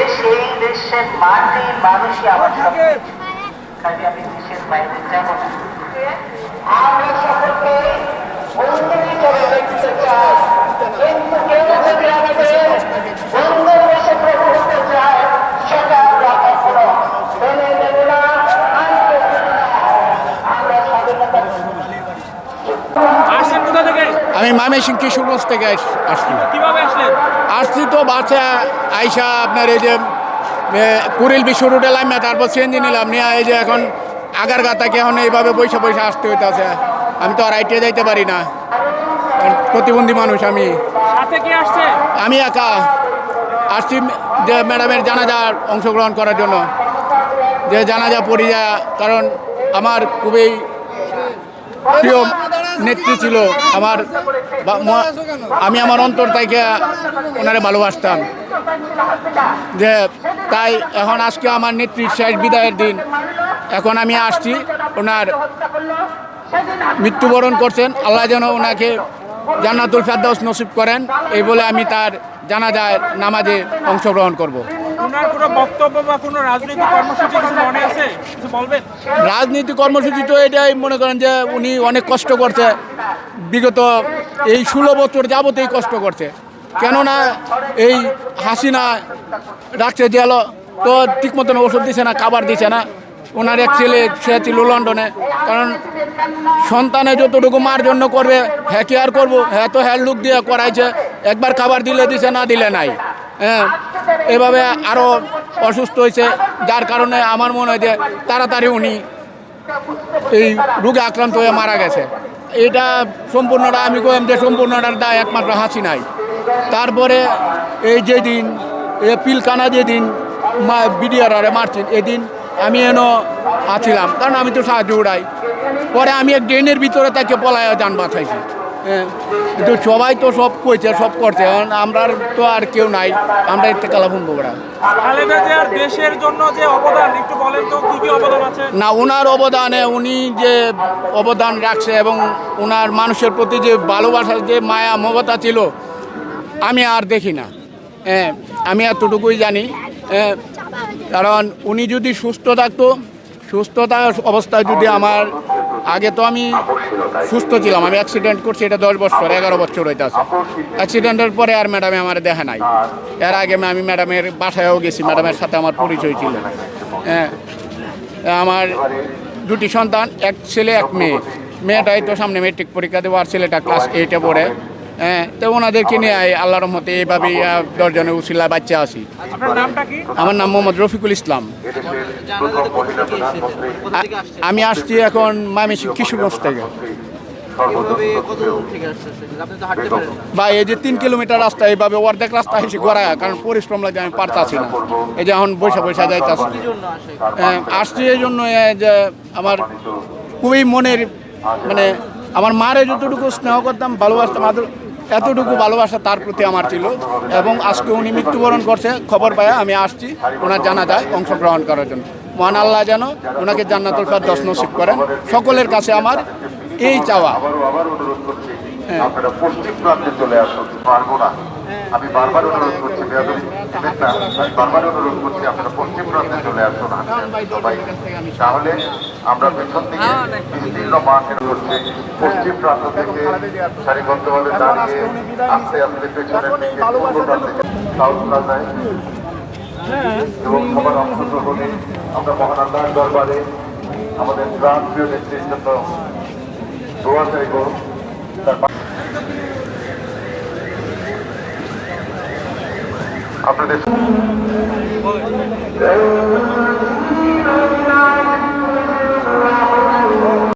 এই দেশের মাটি মানুষই আমার সব কাজে আমি দেশের বাইরে যাব না। আমরা সকলকে বন্ধুই দেখতে চাই। কিন্তু কেউ যদি আমাদের বন্ধুর বেশে প্রভু হতে চায় সেটা আমরা কখনো মেনে নেব না মানতে দেব না। আমরা স্বাধীনতা আসছেন কোথা থেকে আমি ময়মনসিংহ কিশোরগঞ্জ থেকে আস- আসছি। আসছি তো বাসা আইসা আপনার এই যে এ, কুড়িল বিশ্ব রোডে লাইমে তারপর সিএনজি নিলাম নিয়ে এই যে এখন আগার গাতাকে এখন এইভাবে বৈশা বৈশা আসতে হইতেছে। আমি তো আর আইটে যাইতে পারি না। প্রতিবন্ধী মানুষ আমি। আমি একা। আসছি যে ম্যাডামের জানাজার অংশগ্রহণ করার জন্য। যে জানাজা পড়ি যা কারণ আমার খুবই প্রিয় নেত্রী ছিল আমার আমি আমার অন্তর থেকে ওনারে ভালোবাসতাম। যে তাই এখন আজকে আমার নেত্রীর শেষ বিদায়ের দিন। এখন আমি আসছি, ওনার মৃত্যুবরণ করছেন। আল্লাহ যেন ওনাকে জান্নাতুল ফেরদাউস নসিব করেন। এই বলে আমি তার জানাজায় নামাজে অংশগ্রহণ করব। কোনো বক্তব্য বা কোনো রাজনৈতিক কর্মসূচি মনে আছে? কিছু বলবেন? রাজনীতি কর্মসূচি তো এটাই মনে করেন যে উনি অনেক কষ্ট করছে। বিগত এই ষোলো বছর যাবতেই কষ্ট করছে। কেননা এই হাসিনা রাখছে জেল তো ঠিক মতন ওষুধ দিছে না, খাবার দিছে না। ওনার এক ছেলে, সে ছিল লন্ডনে। কারণ সন্তানে যতটুকু মার জন্য করবে হ্যাঁ কি আর করব? হ্যাঁ তো হ্যাঁ লুক দিয়ে করাইছে। একবার খাবার দিলে দিছে, না দিলে নাই। এভাবে আরও অসুস্থ হয়েছে। যার কারণে আমার মনে হয় যে তাড়াতাড়ি উনি এই রোগে আক্রান্ত হয়ে মারা গেছে। এটা সম্পূর্ণটা, আমি কইম যে সম্পূর্ণটার দায় একমাত্র হাসি নাই। তারপরে এই যেদিন এ পিলকানা যেদিন মা বিডিআর মারছেন, এদিন আমি এনো আছিলাম। কারণ আমি তো সাহায্য উড়াই। পরে আমি এক ড্রেনের ভিতরে তাকে পলায় যান বাঁচাইছি। হ্যাঁ কিন্তু সবাই তো সব কইছে সব করছে। কারণ আমরা তো আর কেউ নাই। আমরা থেকে লাভ বড়া দেশের জন্য যে অবদান একটু বলেন তো কি কি অবদান আছে? না ওনার অবদানে উনি যে অবদান রাখছে এবং ওনার মানুষের প্রতি যে ভালোবাসার যে মায়া মমতা ছিল আমি আর দেখি না। হ্যাঁ আমি এতটুকুই জানি। হ্যাঁ, কারণ উনি যদি সুস্থ থাকতো সুস্থতা অবস্থায় যদি আমার আগে তো আমি সুস্থ ছিলাম, আমি অ্যাক্সিডেন্ট করছি, এটা দশ বছর, এগারো বছর হইতে আছে। অ্যাক্সিডেন্টের পরে আর ম্যাডামে আমার দেখা নাই। এর আগে আমি ম্যাডামের বাসায়ও গেছি ম্যাডামের সাথে আমার পরিচয় ছিল। হ্যাঁ আমার দুটি সন্তান, এক ছেলে, এক মেয়ে। মেয়েটাই তো সামনে মেট্রিক পরীক্ষা দেবো, আর ছেলেটা ক্লাস এইটে পড়ে। হ্যাঁ তো ওনাদেরকে নিয়ে আই আল্লাহর রহমতে এইভাবেই আহ, দশজনে উসিলা বাচ্চা আছি। আপনার নামটা কি? আমার নাম মোহাম্মদ রফিকুল ইসলাম। আমি আসছি এখন মামিসি কিশোরগঞ্জ থেকে। এভাবে কত দূর থেকে আসতেছেন? আপনি তো হাঁটতে পারেন। না বা এই যে তিন কিলোমিটার রাস্তা এইভাবে অর্ধেক রাস্তা এসে ঘোরা কারণ পরিশ্রম লাগে আমি পারতাছি না। এই যে এখন বৈশা বৈশা যাইতাছি। হ্যাঁ, আসছি এই জন্য যে আমার খুবই মনের মানে আমার মারে যতটুকু স্নেহ করতাম ভালোবাসতাম আদর- এতটুকু ভালোবাসা তার প্রতি আমার ছিল এবং আজকে উনি মৃত্যুবরণ করছে, খবর পায় আমি আসছি, ওনার জানা যায় অংশগ্রহণ করার জন্য। মহান আল্লাহ যেন ওনাকে জান্নাতুল ফার দশ নসিব করেন। সকলের কাছে আমার এই চাওয়া। করছি আপনারা পশ্চিম প্রান্তে চলে আসুন পারব না। আমি বারবার অনুরোধ করছি আমি বারবার অনুরোধ করছি আপনারা পশ্চিম প্রান্তে চলে আসুন সবাই। তাহলে আমরা পেছন থেকে বিস্তীর্ণ মাঠের করছি পশ্চিম প্রান্ত থেকে সারিবদ্ধভাবে দাঁড়িয়ে আস্তে আস্তে পেছনের দিকে পূর্ব প্রান্তে সাউথ প্লাজায় এবং সবার অংশগ্রহণে আমরা মহান আল্লাহর দরবারে আমাদের প্রাণ প্রিয় নেত্রীর জন্য দোয়া চাইব। তার আপনাদের